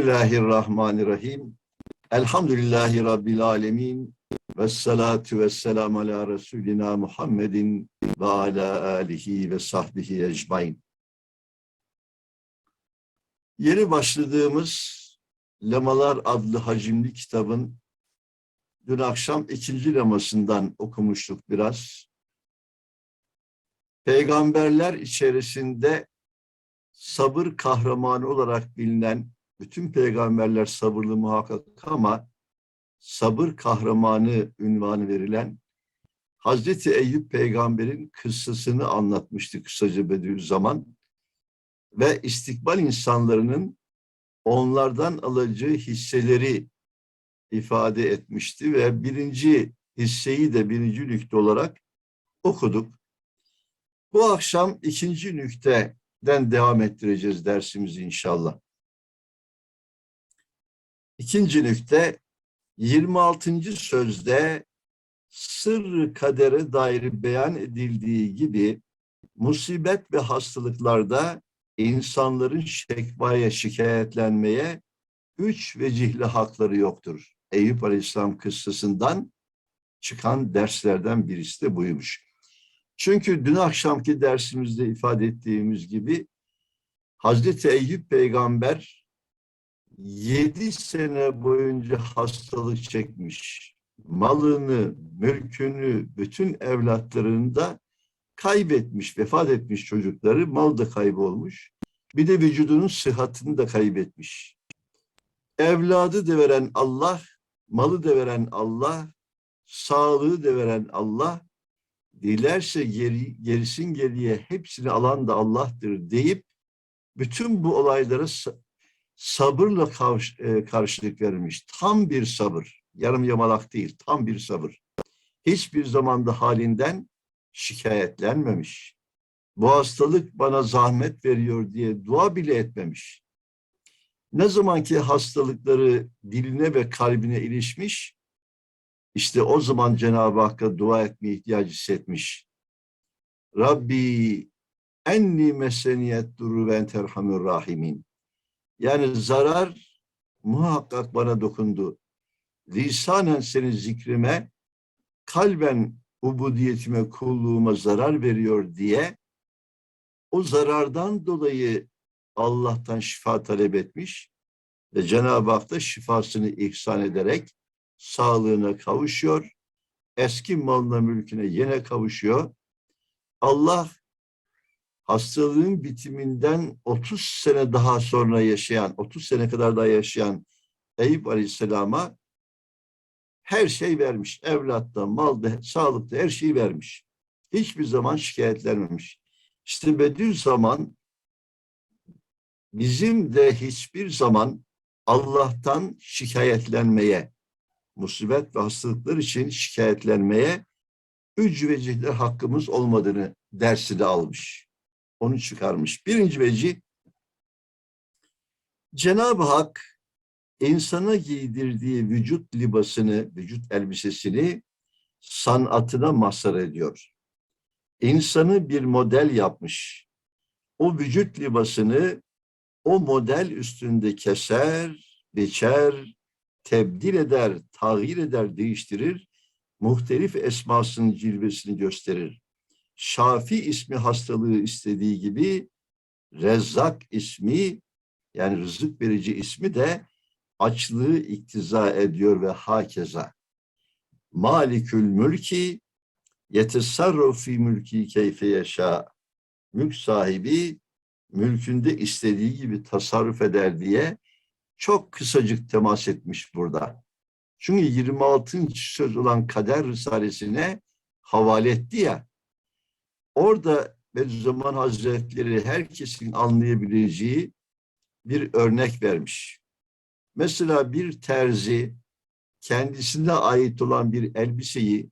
Bismillahirrahmanirrahim. Elhamdülillahi Rabbil alemin. Ve salatu ve selamu ala Resulina Muhammedin ve ala alihi ve sahbihi ecmain. Yeni başladığımız Lemalar adlı hacimli kitabın dün akşam ikinci lemasından okumuştuk biraz. Peygamberler içerisinde sabır kahramanı olarak bilinen bütün peygamberler sabırlı muhakkak ama sabır kahramanı ünvanı verilen Hazreti Eyüp peygamberin kıssasını anlatmıştı kısaca Bediüzzaman ve istikbal insanlarının onlardan alacağı hisseleri ifade etmişti ve birinci hisseyi de birinci nükte olarak okuduk. Bu akşam ikinci nükteden devam ettireceğiz dersimizi inşallah. İkinci nükte 26. sözde sır kadere dair beyan edildiği gibi musibet ve hastalıklarda insanların şekvaya şikayetlenmeye üç vecihli hakları yoktur. Eyüp Aleyhisselam kıssasından çıkan derslerden birisi de buymuş. Çünkü dün akşamki dersimizde ifade ettiğimiz gibi Hazreti Eyüp peygamber yedi sene boyunca hastalık çekmiş. Malını, mülkünü, bütün evlatlarını da kaybetmiş, vefat etmiş çocukları. Mal da kaybolmuş. Bir de vücudunun sıhhatini de kaybetmiş. Evladı da veren Allah, malı da veren Allah, sağlığı da veren Allah, dilerse geri, gerisin geriye hepsini alan da Allah'tır deyip bütün bu olaylara sabırla karş, e, karşılık vermiş. Tam bir sabır. Yarım yamalak değil, tam bir sabır. Hiçbir zamanda halinden şikayetlenmemiş. Bu hastalık bana zahmet veriyor diye dua bile etmemiş. Ne zamanki hastalıkları diline ve kalbine ilişmiş, işte o zaman Cenab-ı Hakk'a dua etmeye ihtiyacı hissetmiş. Rabbi enni meseniyet duru ve enterhamur rahimin. Yani zarar muhakkak bana dokundu. Lisanen senin zikrime, kalben ubudiyetime, kulluğuma zarar veriyor diye o zarardan dolayı Allah'tan şifa talep etmiş ve Cenab-ı Hak da şifasını ihsan ederek sağlığına kavuşuyor. Eski malına mülküne yine kavuşuyor. Allah hastalığın bitiminden 30 sene daha sonra yaşayan, 30 sene kadar daha yaşayan Eyüp Aleyhisselam'a her şey vermiş. Evlatta, malda, sağlıkta her şeyi vermiş. Hiçbir zaman şikayetlenmemiş. İşte Bediüzzaman bizim de hiçbir zaman Allah'tan şikayetlenmeye, musibet ve hastalıklar için şikayetlenmeye üç vecihler hakkımız olmadığını dersini almış. Onu çıkarmış. Birinci vecih, Cenab-ı Hak insana giydirdiği vücut libasını, vücut elbisesini sanatına mazhar ediyor. İnsanı bir model yapmış. O vücut libasını o model üstünde keser, biçer, tebdil eder, tahir eder, değiştirir, muhtelif esmasının cilvesini gösterir. Şafi ismi hastalığı istediği gibi Rezzak ismi yani rızık verici ismi de açlığı iktiza ediyor ve hakeza. Malikül mülki yetesarru fi mülki keyfe yaşa. Mülk sahibi mülkünde istediği gibi tasarruf eder diye çok kısacık temas etmiş burada. Çünkü 26. söz olan kader risalesine havale etti ya. Orada Bediüzzaman Hazretleri herkesin anlayabileceği bir örnek vermiş. Mesela bir terzi kendisine ait olan bir elbiseyi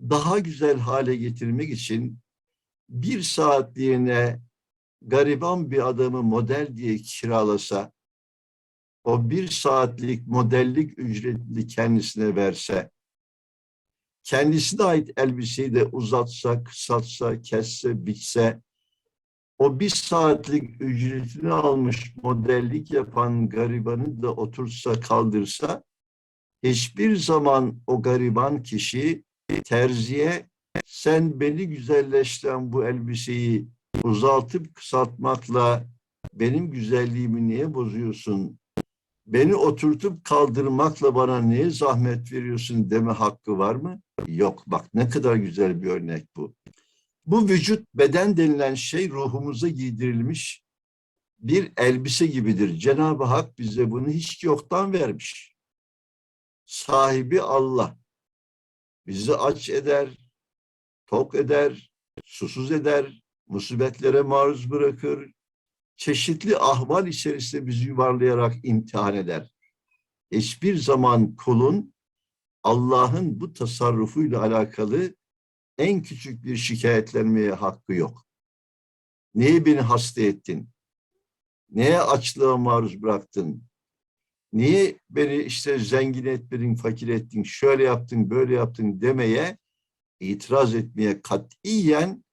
daha güzel hale getirmek için bir saatliğine gariban bir adamı model diye kiralasa, o bir saatlik modellik ücretli kendisine verse, kendisine ait elbiseyi de uzatsa, kısaltsa, kesse, biçse, o bir saatlik ücretini almış modellik yapan garibanı da otursa kaldırsa hiçbir zaman o gariban kişi terziye sen beni güzelleştiren bu elbiseyi uzaltıp kısaltmakla benim güzelliğimi niye bozuyorsun? Beni oturtup kaldırmakla bana niye zahmet veriyorsun deme hakkı var mı? Yok. Bak ne kadar güzel bir örnek bu. Bu vücut beden denilen şey ruhumuza giydirilmiş bir elbise gibidir. Cenab-ı Hak bize bunu hiç yoktan vermiş. Sahibi Allah. Bizi aç eder, tok eder, susuz eder, musibetlere maruz bırakır, çeşitli ahval içerisinde bizi yuvarlayarak imtihan eder. Hiçbir zaman kulun Allah'ın bu tasarrufuyla alakalı en küçük bir şikayetlenmeye hakkı yok. Niye beni hasta ettin? Neye açlığa maruz bıraktın? Niye beni işte zengin etmedin, fakir ettin, şöyle yaptın, böyle yaptın demeye, itiraz etmeye katiyen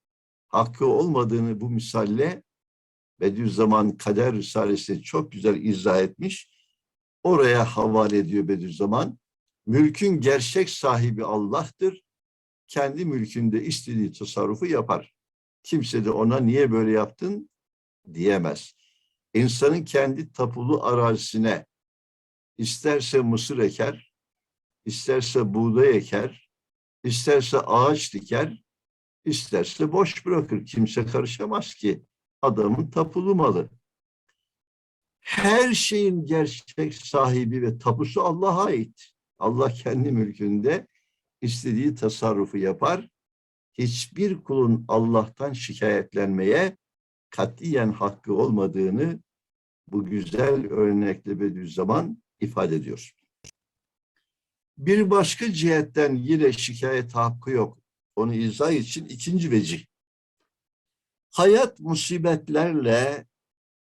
hakkı olmadığını bu misalle Bediüzzaman Kader Risalesi'nde çok güzel izah etmiş. Oraya havale ediyor Bediüzzaman. Mülkün gerçek sahibi Allah'tır. Kendi mülkünde istediği tasarrufu yapar. Kimse de ona niye böyle yaptın diyemez. İnsanın kendi tapulu arazisine isterse mısır eker, isterse buğday eker, isterse ağaç diker, isterse boş bırakır. Kimse karışamaz ki adamın tapulu malı. Her şeyin gerçek sahibi ve tapusu Allah'a ait. Allah kendi mülkünde istediği tasarrufu yapar. Hiçbir kulun Allah'tan şikayetlenmeye katiyen hakkı olmadığını bu güzel örnekle Bediüzzaman ifade ediyor. Bir başka cihetten yine şikayet hakkı yok. Onu izah için ikinci vecih. Hayat musibetlerle,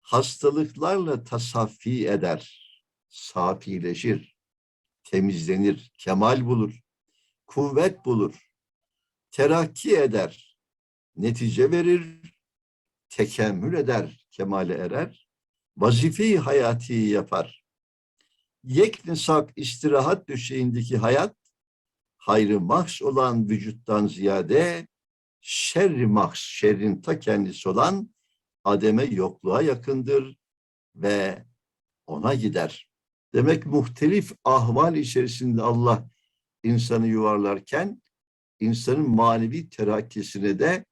hastalıklarla tasaffi eder, safileşir, temizlenir, kemal bulur, kuvvet bulur, terakki eder, netice verir, tekemmül eder, kemale erer, vazife-i hayati yapar. Yeknesak istirahat döşeğindeki hayat, hayrı mahş olan vücuttan ziyade şerri mahş, şerrin ta kendisi olan ademe yokluğa yakındır ve ona gider. Demek muhtelif ahval içerisinde Allah insanı yuvarlarken insanın manevi terakkisine de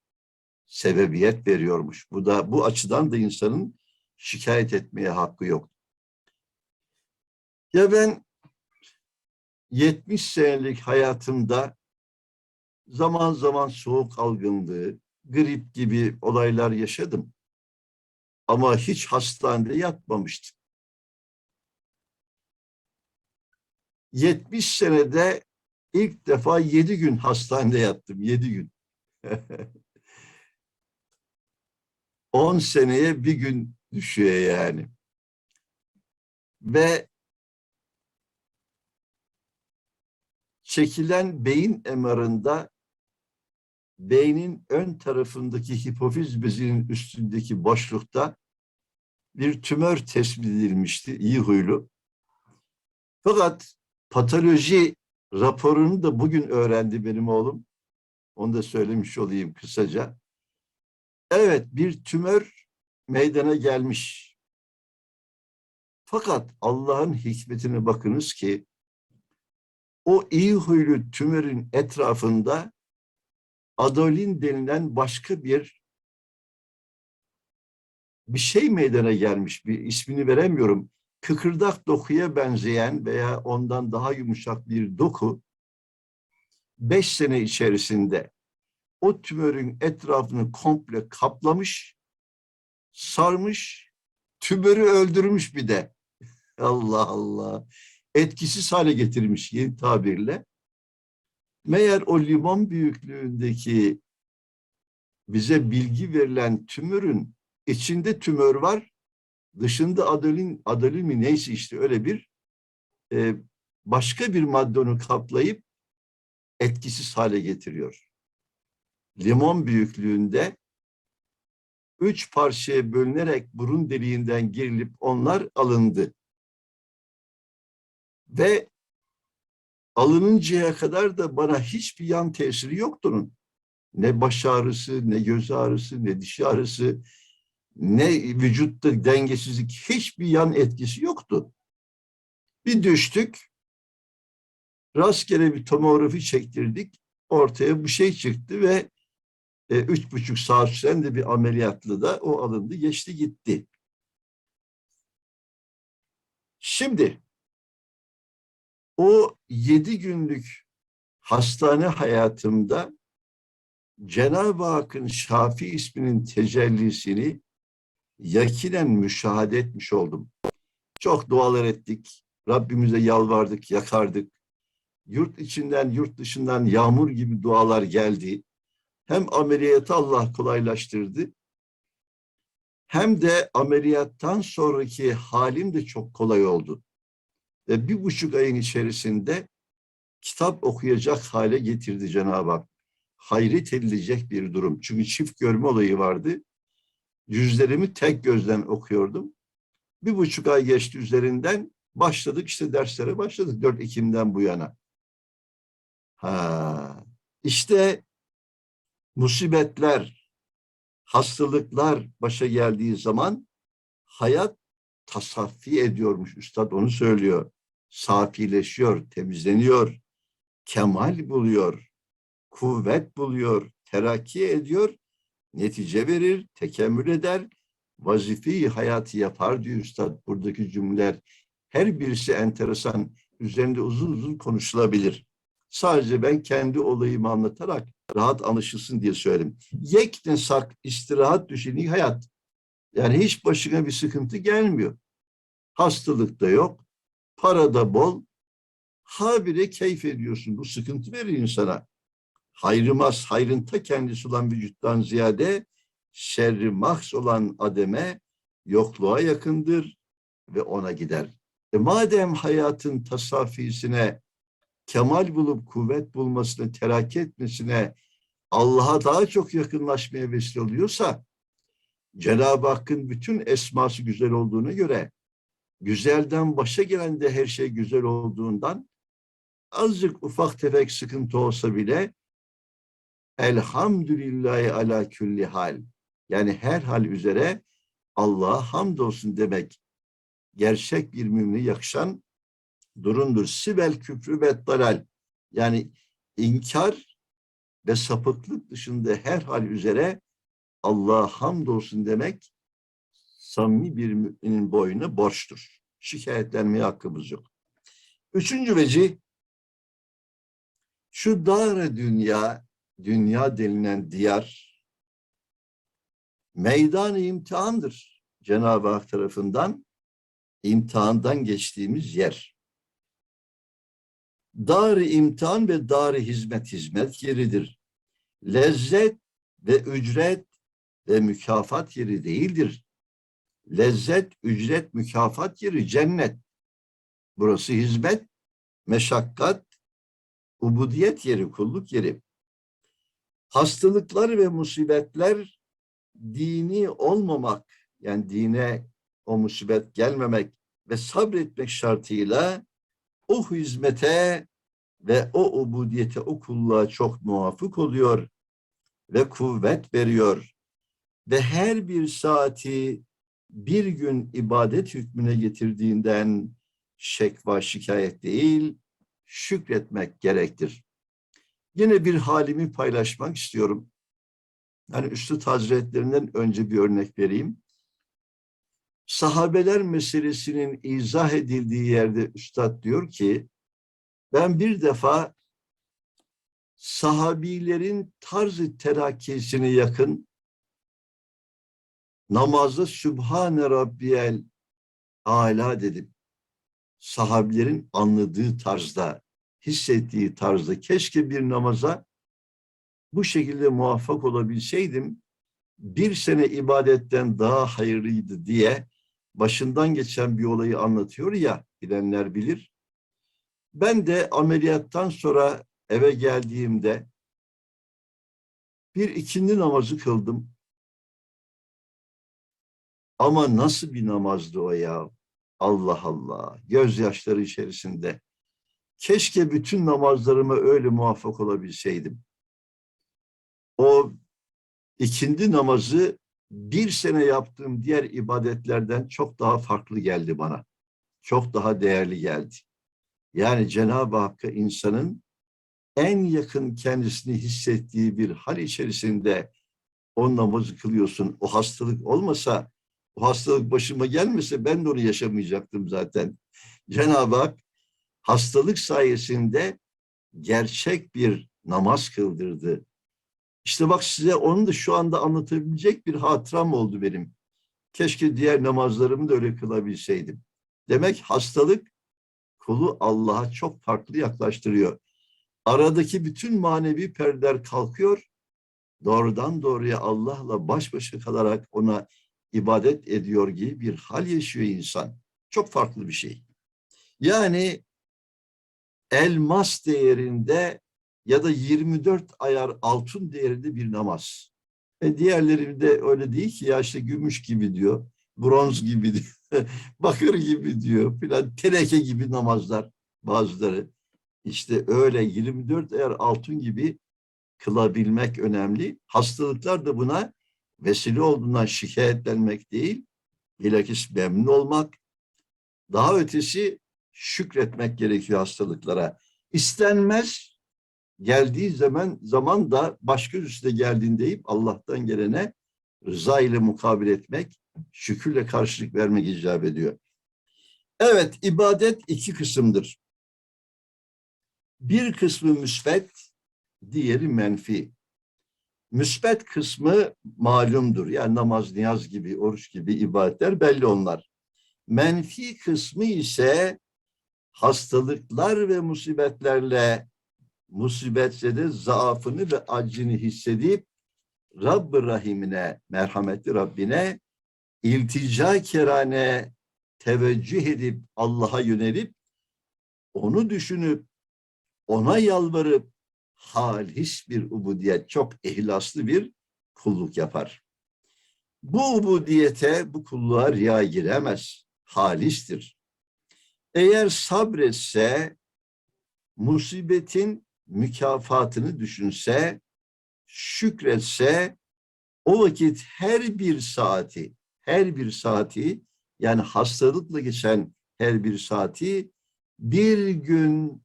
sebebiyet veriyormuş. Bu da bu açıdan da insanın şikayet etmeye hakkı yok. Ya ben 70 senelik hayatımda zaman zaman soğuk algınlığı, grip gibi olaylar yaşadım. Ama hiç hastanede yatmamıştım. 70 senede ilk defa 7 gün hastanede yattım. 7 gün. 10 seneye bir gün düşüyor yani. Ve çekilen beyin emarında beynin ön tarafındaki hipofiz bezinin üstündeki boşlukta bir tümör tespit edilmişti, iyi huylu. Fakat patoloji raporunu da bugün öğrendi benim oğlum. Onu da söylemiş olayım kısaca. Evet bir tümör meydana gelmiş. Fakat Allah'ın hikmetine bakınız ki o iyi huylu tümörün etrafında adolin denilen başka bir bir şey meydana gelmiş. Bir ismini veremiyorum. Kıkırdak dokuya benzeyen veya ondan daha yumuşak bir doku beş sene içerisinde o tümörün etrafını komple kaplamış, sarmış, tümörü öldürmüş bir de. Allah Allah. Etkisiz hale getirmiş yeni tabirle. Meğer o limon büyüklüğündeki bize bilgi verilen tümörün içinde tümör var, dışında adolin, adolin mi neyse işte öyle bir e, başka bir madde onu kaplayıp etkisiz hale getiriyor. Limon büyüklüğünde üç parçaya bölünerek burun deliğinden girilip onlar alındı. Ve alınıncaya kadar da bana hiçbir yan tesiri yoktu onun. Ne baş ağrısı, ne göz ağrısı, ne diş ağrısı, ne vücutta dengesizlik, hiçbir yan etkisi yoktu. Bir düştük, rastgele bir tomografi çektirdik, ortaya bu şey çıktı ve e, üç buçuk saat süren de bir ameliyatlı da o alındı, geçti gitti. Şimdi o yedi günlük hastane hayatımda Cenab-ı Hakk'ın Şafi isminin tecellisini yakinen müşahede etmiş oldum. Çok dualar ettik. Rabbimize yalvardık, yakardık. Yurt içinden, yurt dışından yağmur gibi dualar geldi. Hem ameliyatı Allah kolaylaştırdı. Hem de ameliyattan sonraki halim de çok kolay oldu. Ve bir buçuk ayın içerisinde kitap okuyacak hale getirdi Cenab-ı Hak. Hayret edilecek bir durum. Çünkü çift görme olayı vardı. Yüzlerimi tek gözden okuyordum. Bir buçuk ay geçti üzerinden başladık işte derslere başladık 4 Ekim'den bu yana. Ha, işte musibetler, hastalıklar başa geldiği zaman hayat tasaffi ediyormuş. Üstad onu söylüyor. Safileşiyor, temizleniyor, kemal buluyor, kuvvet buluyor, terakki ediyor, netice verir, tekemmül eder, vazifeyi hayatı yapar diyor Üstad. Buradaki cümleler her birisi enteresan, üzerinde uzun uzun konuşulabilir. Sadece ben kendi olayımı anlatarak rahat anlaşılsın diye söyledim. Yekne sak istirahat düşeni hayat. Yani hiç başına bir sıkıntı gelmiyor. Hastalık da yok, para da bol. Habire keyif ediyorsun. Bu sıkıntı verir insana. Hayrımaz, hayrın ta kendisi olan vücuttan ziyade şerri mahs olan ademe yokluğa yakındır ve ona gider. E madem hayatın tasafisine, kemal bulup kuvvet bulmasına, terakki etmesine, Allah'a daha çok yakınlaşmaya vesile oluyorsa, Cenab-ı Hakk'ın bütün esması güzel olduğuna göre, güzelden başa gelen de her şey güzel olduğundan, azıcık ufak tefek sıkıntı olsa bile, elhamdülillahi ala külli hal, yani her hal üzere Allah'a hamdolsun demek, gerçek bir mümine yakışan durumdur. Sibel küfrü ve dalal, yani inkar ve sapıklık dışında her hal üzere Allah'a hamdolsun demek samimi bir müminin boyuna borçtur. Şikayetlenmeye hakkımız yok. Üçüncü veci şu dar dünya, dünya denilen diyar meydan imtihandır. Cenab-ı Hak tarafından imtihandan geçtiğimiz yer. Dar imtihan ve dar hizmet hizmet yeridir. Lezzet ve ücret ve mükafat yeri değildir. Lezzet, ücret, mükafat yeri cennet. Burası hizmet, meşakkat, ubudiyet yeri, kulluk yeri. Hastalıklar ve musibetler dini olmamak, yani dine o musibet gelmemek ve sabretmek şartıyla o hizmete ve o ubudiyete, o kulluğa çok muvafık oluyor ve kuvvet veriyor. Ve her bir saati bir gün ibadet hükmüne getirdiğinden şekva şikayet değil, şükretmek gerektir. Yine bir halimi paylaşmak istiyorum. Yani Üstad Hazretlerinden önce bir örnek vereyim. Sahabeler meselesinin izah edildiği yerde Üstad diyor ki, ben bir defa sahabilerin tarzı terakkisine yakın namazda Sübhane Rabbiyel Ala dedim. Sahabilerin anladığı tarzda, hissettiği tarzda keşke bir namaza bu şekilde muvaffak olabilseydim bir sene ibadetten daha hayırlıydı diye başından geçen bir olayı anlatıyor ya bilenler bilir. Ben de ameliyattan sonra eve geldiğimde bir ikindi namazı kıldım. Ama nasıl bir namazdı o ya? Allah Allah. Gözyaşları içerisinde. Keşke bütün namazlarıma öyle muvaffak olabilseydim. O ikindi namazı bir sene yaptığım diğer ibadetlerden çok daha farklı geldi bana. Çok daha değerli geldi. Yani Cenab-ı Hakk'a insanın en yakın kendisini hissettiği bir hal içerisinde o namazı kılıyorsun. O hastalık olmasa, o hastalık başıma gelmese ben de onu yaşamayacaktım zaten. Cenab-ı Hak hastalık sayesinde gerçek bir namaz kıldırdı. İşte bak size onu da şu anda anlatabilecek bir hatıram oldu benim. Keşke diğer namazlarımı da öyle kılabilseydim. Demek hastalık kulu Allah'a çok farklı yaklaştırıyor. Aradaki bütün manevi perdeler kalkıyor. Doğrudan doğruya Allah'la baş başa kalarak ona ibadet ediyor gibi bir hal yaşıyor insan. Çok farklı bir şey. Yani elmas değerinde ya da 24 ayar altın değerinde bir namaz. E diğerleri de öyle değil ki ya işte gümüş gibi diyor, bronz gibi diyor, bakır gibi diyor filan, teneke gibi namazlar bazıları. İşte öyle 24 ayar altın gibi kılabilmek önemli. Hastalıklar da buna vesile olduğundan şikayetlenmek değil, bilakis memnun olmak. Daha ötesi şükretmek gerekiyor hastalıklara. İstenmez geldiği zaman zaman da başka üstüne geldiğinde deyip Allah'tan gelene rıza ile mukabil etmek, şükürle karşılık vermek icap ediyor. Evet, ibadet iki kısımdır. Bir kısmı müsbet, diğeri menfi. Müsbet kısmı malumdur. Yani namaz, niyaz gibi, oruç gibi ibadetler belli onlar. Menfi kısmı ise hastalıklar ve musibetlerle musibetse de zaafını ve acını hissedip Rabb-ı Rahim'ine, merhametli Rabbine iltica kerane teveccüh edip Allah'a yönelip onu düşünüp ona yalvarıp halis bir ubudiyet, çok ihlaslı bir kulluk yapar. Bu ubudiyete, bu kulluğa riya giremez. Halistir. Eğer sabretse, musibetin mükafatını düşünse, şükretse, o vakit her bir saati, her bir saati, yani hastalıkla geçen her bir saati, bir gün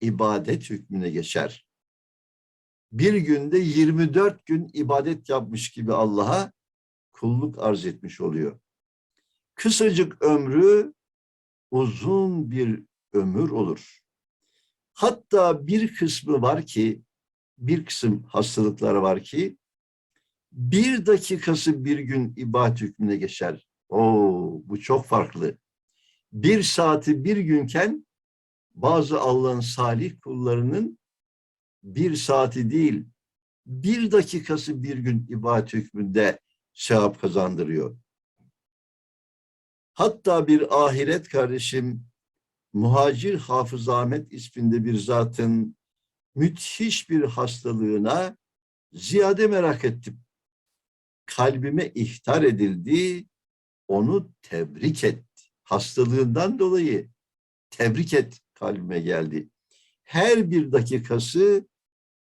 ibadet hükmüne geçer. Bir günde 24 gün ibadet yapmış gibi Allah'a kulluk arz etmiş oluyor. Kısacık ömrü uzun bir ömür olur. Hatta bir kısmı var ki, bir kısım hastalıklar var ki, bir dakikası bir gün ibadet hükmüne geçer. Oo, bu çok farklı. Bir saati bir günken bazı Allah'ın salih kullarının bir saati değil, bir dakikası bir gün ibadet hükmünde sevap kazandırıyor. Hatta bir ahiret kardeşim Muhacir Hafız Ahmet isminde bir zatın müthiş bir hastalığına ziyade merak ettim. Kalbime ihtar edildi, onu tebrik et. Hastalığından dolayı tebrik et kalbime geldi. Her bir dakikası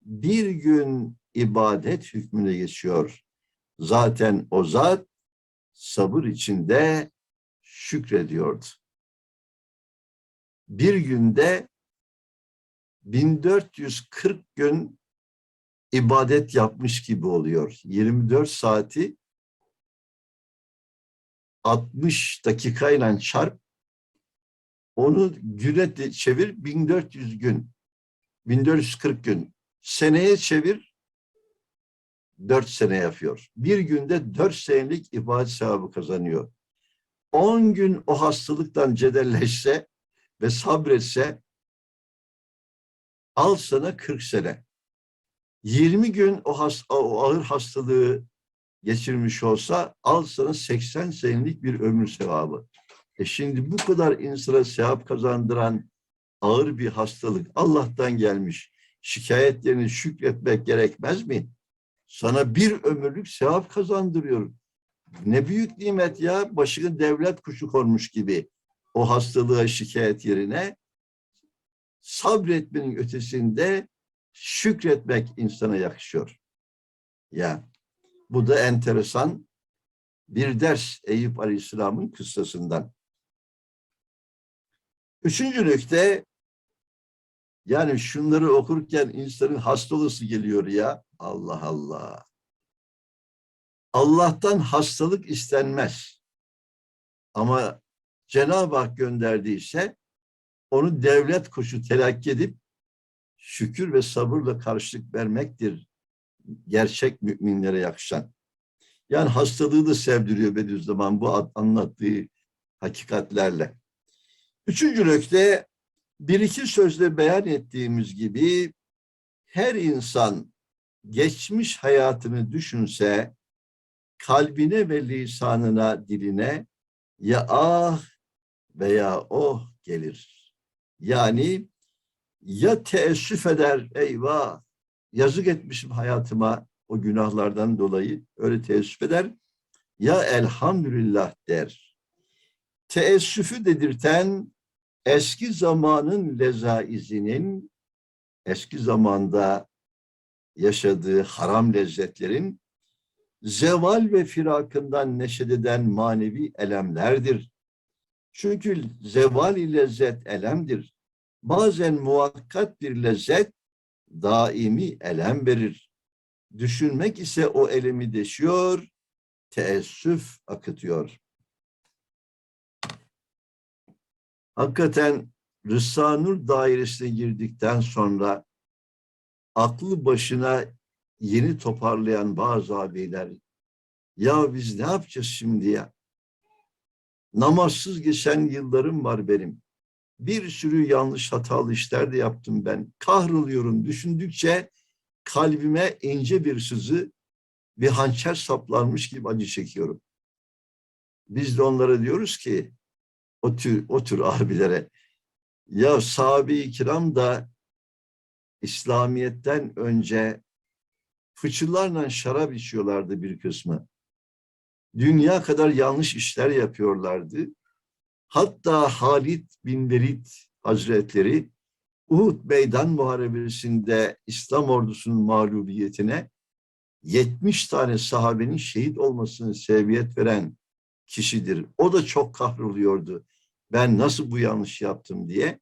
bir gün ibadet hükmüne geçiyor. Zaten o zat sabır içinde şükrediyordu. Bir günde 1440 gün ibadet yapmış gibi oluyor. 24 saati 60 dakikayla çarp onu güne çevir 1400 gün. 1440 gün. Seneye çevir 4 sene yapıyor. Bir günde 4 senelik ibadet sevabı kazanıyor. 10 gün o hastalıktan cedelleşse ve sabretse al sana 40 sene. 20 gün o, has, o ağır hastalığı geçirmiş olsa al sana 80 senelik bir ömür sevabı. E şimdi bu kadar insana sevap kazandıran ağır bir hastalık Allah'tan gelmiş. Şikayetlerini şükretmek gerekmez mi? Sana bir ömürlük sevap kazandırıyor. Ne büyük nimet ya. Başına devlet kuşu konmuş gibi o hastalığa şikayet yerine sabretmenin ötesinde şükretmek insana yakışıyor. Ya bu da enteresan bir ders Eyüp Aleyhisselam'ın kıssasından. Üçüncü nükte yani şunları okurken insanın hasta olası geliyor ya. Allah Allah. Allah'tan hastalık istenmez. Ama Cenab-ı Hak gönderdiyse onu devlet kuşu telakki edip şükür ve sabırla karşılık vermektir gerçek müminlere yakışan. Yani hastalığı da sevdiriyor Bediüzzaman bu anlattığı hakikatlerle. Üçüncü nokta bir iki sözle beyan ettiğimiz gibi her insan geçmiş hayatını düşünse kalbine ve lisanına, diline ya ah veya oh gelir. Yani ya teessüf eder, eyvah yazık etmişim hayatıma o günahlardan dolayı öyle teessüf eder ya elhamdülillah der. Teessüfü dedirten eski zamanın lezaizinin eski zamanda yaşadığı haram lezzetlerin zeval ve firakından neşededen manevi elemlerdir. Çünkü zeval lezzet elemdir. Bazen muhakkat bir lezzet daimi elem verir. Düşünmek ise o elemi deşiyor, teessüf akıtıyor. Hakikaten Rıssa-Nur dairesine girdikten sonra aklı başına yeni toparlayan bazı abiler ya biz ne yapacağız şimdi ya? Namazsız geçen yıllarım var benim. Bir sürü yanlış hatalı işler de yaptım ben. Kahroluyorum. Düşündükçe kalbime ince bir sızı, bir hançer saplanmış gibi acı çekiyorum. Biz de onlara diyoruz ki o tür, o tür abilere ya sahabe-i kiram da İslamiyet'ten önce fıçılarla şarap içiyorlardı bir kısmı. Dünya kadar yanlış işler yapıyorlardı. Hatta Halit bin Velid Hazretleri Uhud Meydan Muharebesi'nde İslam ordusunun mağlubiyetine 70 tane sahabenin şehit olmasını sebebiyet veren kişidir. O da çok kahroluyordu. Ben nasıl bu yanlış yaptım diye.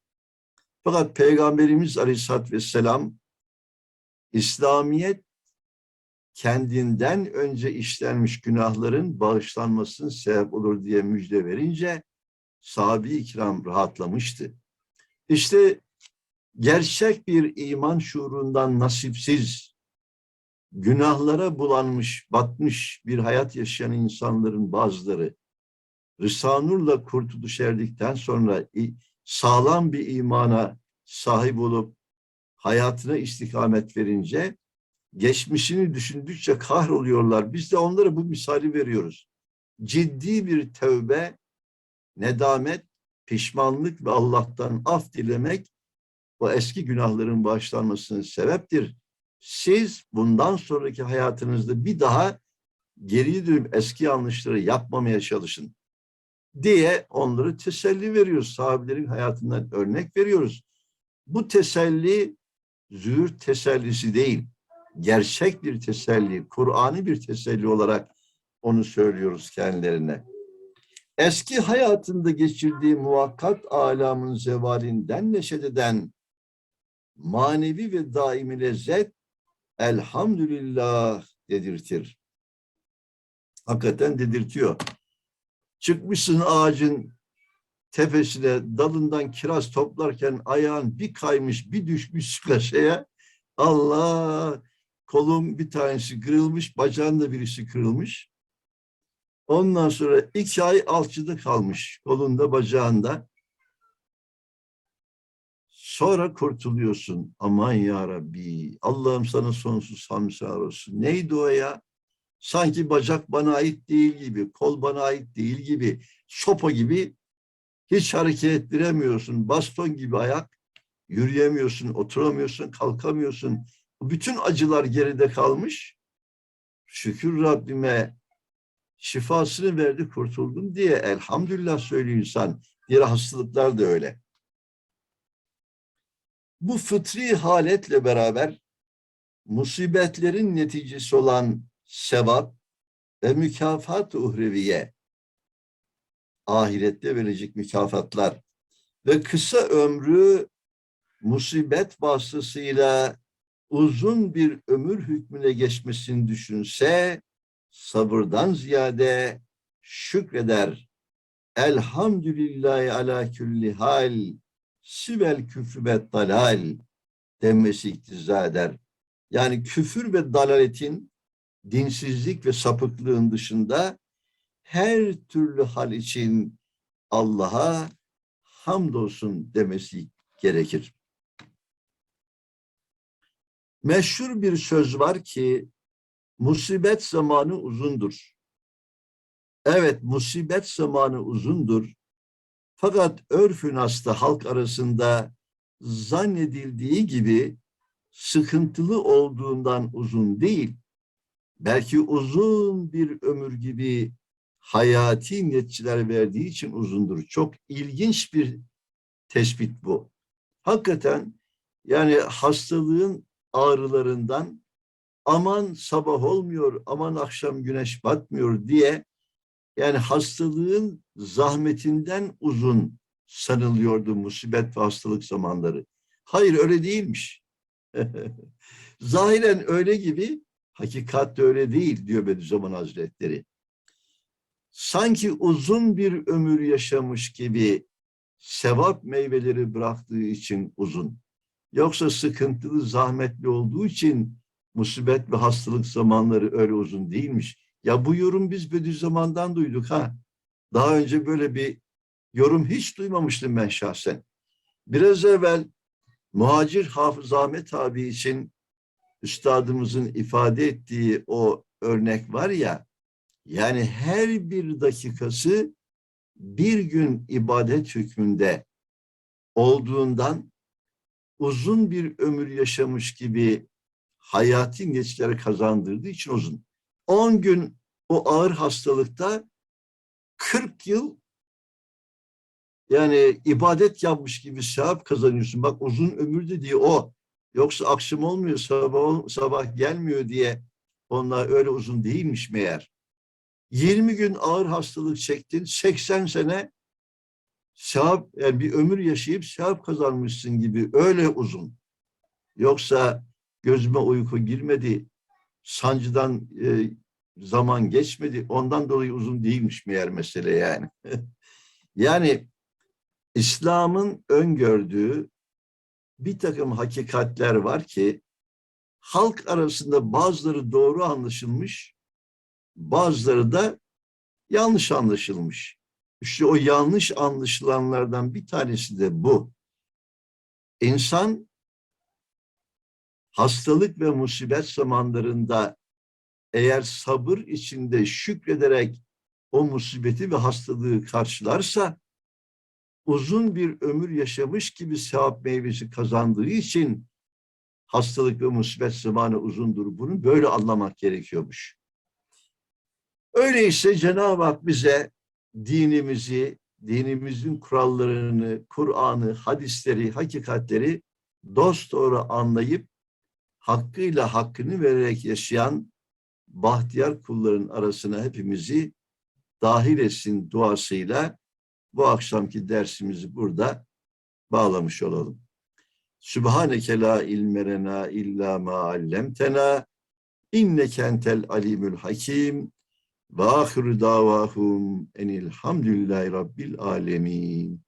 Fakat Peygamberimiz Aleyhisselatü Vesselam İslamiyet kendinden önce işlenmiş günahların bağışlanmasının sebep olur diye müjde verince sahabi kiram rahatlamıştı. İşte gerçek bir iman şuurundan nasipsiz, günahlara bulanmış, batmış bir hayat yaşayan insanların bazıları Rısanur'la kurtuluş erdikten sonra sağlam bir imana sahip olup hayatına istikamet verince geçmişini düşündükçe kahroluyorlar. Biz de onlara bu misali veriyoruz. Ciddi bir tövbe, nedamet, pişmanlık ve Allah'tan af dilemek o eski günahların bağışlanmasının sebeptir. Siz bundan sonraki hayatınızda bir daha geriye dönüp eski yanlışları yapmamaya çalışın diye onları teselli veriyoruz. Sahabelerin hayatından örnek veriyoruz. Bu teselli zühür tesellisi değil gerçek bir teselli, Kur'an'ı bir teselli olarak onu söylüyoruz kendilerine. Eski hayatında geçirdiği muvakkat alamın zevalinden neşet eden manevi ve daimi lezzet elhamdülillah dedirtir. Hakikaten dedirtiyor. Çıkmışsın ağacın tepesine dalından kiraz toplarken ayağın bir kaymış bir düşmüş kaşaya Allah kolum bir tanesi kırılmış, bacağın da birisi kırılmış. Ondan sonra iki ay alçıda kalmış kolunda bacağında. Sonra kurtuluyorsun. Aman ya Rabbi. Allah'ım sana sonsuz hamdlar olsun. Neydi o ya? Sanki bacak bana ait değil gibi, kol bana ait değil gibi, sopa gibi hiç hareket ettiremiyorsun. Baston gibi ayak, yürüyemiyorsun, oturamıyorsun, kalkamıyorsun. Bütün acılar geride kalmış. Şükür Rabbime şifasını verdi kurtuldum diye elhamdülillah söylüyor insan. Diğer hastalıklar da öyle. Bu fıtri haletle beraber musibetlerin neticesi olan sevap ve mükafat uhreviye ahirette verecek mükafatlar ve kısa ömrü musibet vasıtasıyla uzun bir ömür hükmüne geçmesini düşünse sabırdan ziyade şükreder. Elhamdülillahi ala külli hal sivel küfrü ve dalal denmesi iktiza eder. Yani küfür ve dalaletin dinsizlik ve sapıklığın dışında her türlü hal için Allah'a hamdolsun demesi gerekir. Meşhur bir söz var ki musibet zamanı uzundur. Evet musibet zamanı uzundur. Fakat örfün hasta halk arasında zannedildiği gibi sıkıntılı olduğundan uzun değil, belki uzun bir ömür gibi hayati neticeler verdiği için uzundur. Çok ilginç bir tespit bu. Hakikaten yani hastalığın ağrılarından aman sabah olmuyor, aman akşam güneş batmıyor diye yani hastalığın zahmetinden uzun sanılıyordu musibet ve hastalık zamanları. Hayır öyle değilmiş. Zahiren öyle gibi, hakikat de öyle değil diyor Bediüzzaman Hazretleri. Sanki uzun bir ömür yaşamış gibi sevap meyveleri bıraktığı için uzun. Yoksa sıkıntılı, zahmetli olduğu için musibet ve hastalık zamanları öyle uzun değilmiş. Ya bu yorum biz Bediüzzaman'dan duyduk ha. Daha önce böyle bir yorum hiç duymamıştım ben şahsen. Biraz evvel muhacir Hafız Ahmet abi için üstadımızın ifade ettiği o örnek var ya, yani her bir dakikası bir gün ibadet hükmünde olduğundan uzun bir ömür yaşamış gibi hayati geçişleri kazandırdığı için uzun. 10 gün o ağır hastalıkta 40 yıl yani ibadet yapmış gibi sevap kazanıyorsun. Bak uzun ömür dediği o. Yoksa akşam olmuyor, sabah, sabah gelmiyor diye onlar öyle uzun değilmiş meğer. 20 gün ağır hastalık çektin, 80 sene sevap, yani bir ömür yaşayıp sevap kazanmışsın gibi öyle uzun. Yoksa gözüme uyku girmedi, sancıdan e, zaman geçmedi, ondan dolayı uzun değilmiş meğer mesele yani. yani İslam'ın öngördüğü bir takım hakikatler var ki halk arasında bazıları doğru anlaşılmış, bazıları da yanlış anlaşılmış. İşte o yanlış anlaşılanlardan bir tanesi de bu. İnsan hastalık ve musibet zamanlarında eğer sabır içinde şükrederek o musibeti ve hastalığı karşılarsa uzun bir ömür yaşamış gibi sevap meyvesi kazandığı için hastalık ve musibet zamanı uzundur. Bunu böyle anlamak gerekiyormuş. Öyleyse Cenab-ı Hak bize dinimizi, dinimizin kurallarını, Kur'an'ı, hadisleri, hakikatleri dost doğru anlayıp hakkıyla hakkını vererek yaşayan bahtiyar kulların arasına hepimizi dahil etsin duasıyla bu akşamki dersimizi burada bağlamış olalım. Sübhaneke la ilme lena illa ma allemtena inneke entel alimul hakim ve ahiru davahum enilhamdülillahi rabbil alemin.